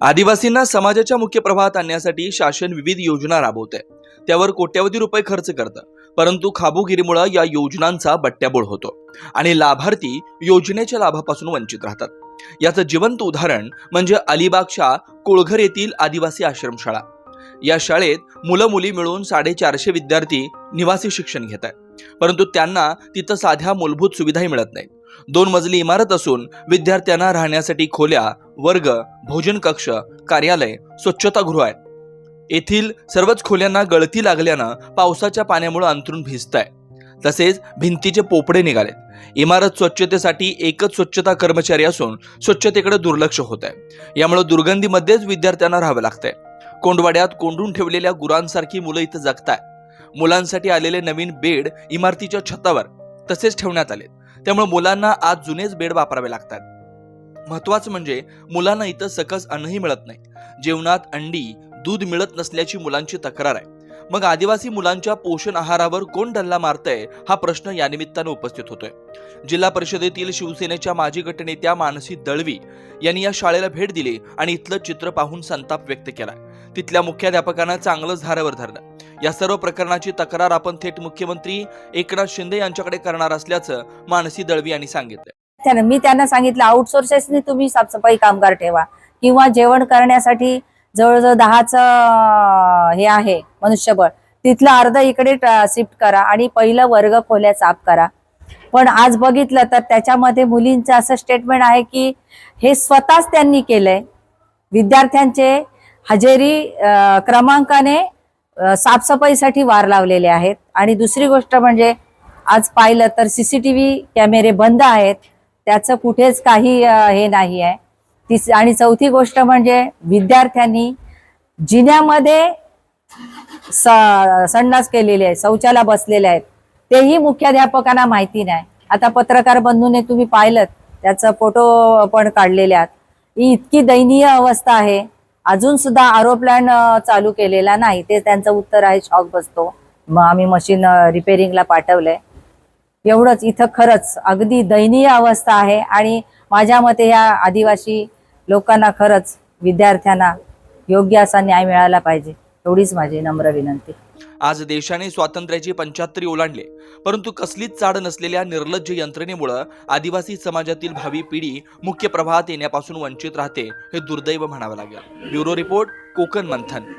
आदिवासींना समाजाच्या मुख्य प्रवाहात आणण्यासाठी शासन विविध योजना राबवते त्यावर कोट्यवधी रुपये खर्च करतं. परंतु खाबोगिरीमुळे या योजनांचा बट्ट्याबोळ होतो आणि लाभार्थी योजनेच्या लाभापासून वंचित राहतात. याचं जिवंत उदाहरण म्हणजे अलिबागच्या कोळघर येथील आदिवासी आश्रमशाळा. या शाळेत मुलं मुली मिळून साडेचारशे विद्यार्थी निवासी शिक्षण घेत आहेत परंतु त्यांना तिथं साध्या मूलभूत सुविधाही मिळत नाहीत. दोन मजली इमारत असून विद्यार्थ्यांना राहण्यासाठी खोल्या वर्ग भोजन कक्ष कार्यालय स्वच्छतागृह आहे येथील सर्वच खोल्यांना गळती लागल्यानं पावसाच्या पाण्यामुळे अंतरून भिजत आहे तसेच भिंतीचे पोपडे निघालेत. इमारत स्वच्छतेसाठी एकच स्वच्छता कर्मचारी असून स्वच्छतेकडे दुर्लक्ष होत आहे यामुळे दुर्गंधीमध्येच विद्यार्थ्यांना राहावं लागतंय. कोंडवाड्यात कोंडून ठेवलेल्या गुरांसारखी मुलं इथं जगताय मुलांसाठी आलेले नवीन बेड इमारतीच्या छतावर तसेच ठेवण्यात आले त्यामुळे मुलांना आज जुनेच बेड वापरावे लागतात. महत्वाचं म्हणजे मुलांना इथं सकस अन्नही मिळत नाही. जेवणात अंडी दूध मिळत नसल्याची मुलांची तक्रार आहे. मग आदिवासी मुलांच्या पोषण आहारावर कोण डल्ला मारतय हा प्रश्न या निमित्तानं उपस्थित होतोय. जिल्हा परिषदेतील शिवसेनेच्या माजी गटनेत्या मानसी दळवी यांनी या शाळेला भेट दिली आणि इथलं चित्र पाहून संताप व्यक्त केला. तिथल्या मुख्याध्यापकांना चांगलंच धारावर धरलं. या सर्व प्रकरणाची तक्रार आपण थेट मुख्यमंत्री एकनाथ शिंदे यांच्याकडे करणार असल्याचं मानसी दळवी यांनी सांगितलं त्यानं मी त्यांना सांगितलं आउटसोर्सेसनी तुम्ही साफसफाई कामगार ठेवा किंवा जेवण करण्यासाठी जवळजवळ दहाच हे आहे मनुष्यबळ तिथलं अर्ध इकडे शिफ्ट करा आणि पहिलं वर्ग खोल्या साफ करा. पण आज बघितलं तर त्याच्यामध्ये मुलींचं असं स्टेटमेंट आहे की हे स्वतःच त्यांनी केलंय. विद्यार्थ्यांचे हजेरी क्रमांकाने साफसफाईसाठी वार लावलेले आहेत. आणि दुसरी गोष्ट म्हणजे आज पाहिलं तर सीसीटीव्ही कॅमेरे बंद आहेत. त्याचं कुठेच काही हे नाही आहे. तिस आणि चौथी गोष्ट म्हणजे विद्यार्थ्यांनी जिन्यामध्ये स- संडास केलेले आहे शौचाला बसलेले आहेत. तेही मुख्याध्यापकांना माहिती नाही. आता पत्रकार बंधूने तुम्ही पाहिलं त्याचा फोटो पण काढलेले आहेत. ही इतकी दयनीय अवस्था आहे. अजून सुद्धा आरो प्लॅन चालू केलेला नाही. ते त्यांचं उत्तर आहे शॉक बसतो. मग आम्ही मशीन रिपेरिंगला पाठवलंय. एवढंच. इथं खरंच अगदी दयनीय अवस्था आहे आणि माझ्या मते या आदिवासी लोकांना खरंच विद्यार्थ्यांना योग्य असा न्याय मिळाला पाहिजे. एवढीच माझी नम्र विनंती. आज देशाने स्वातंत्र्याची पंच्याहत्तरी ओलांडले. परंतु कसलीच चाड नसलेल्या निर्लज्ज यंत्रणेमुळं आदिवासी समाजातील भावी पिढी मुख्य प्रवाहात येण्यापासून वंचित राहते हे दुर्दैव म्हणावं लागेल. Bureau report Konkan Manthan.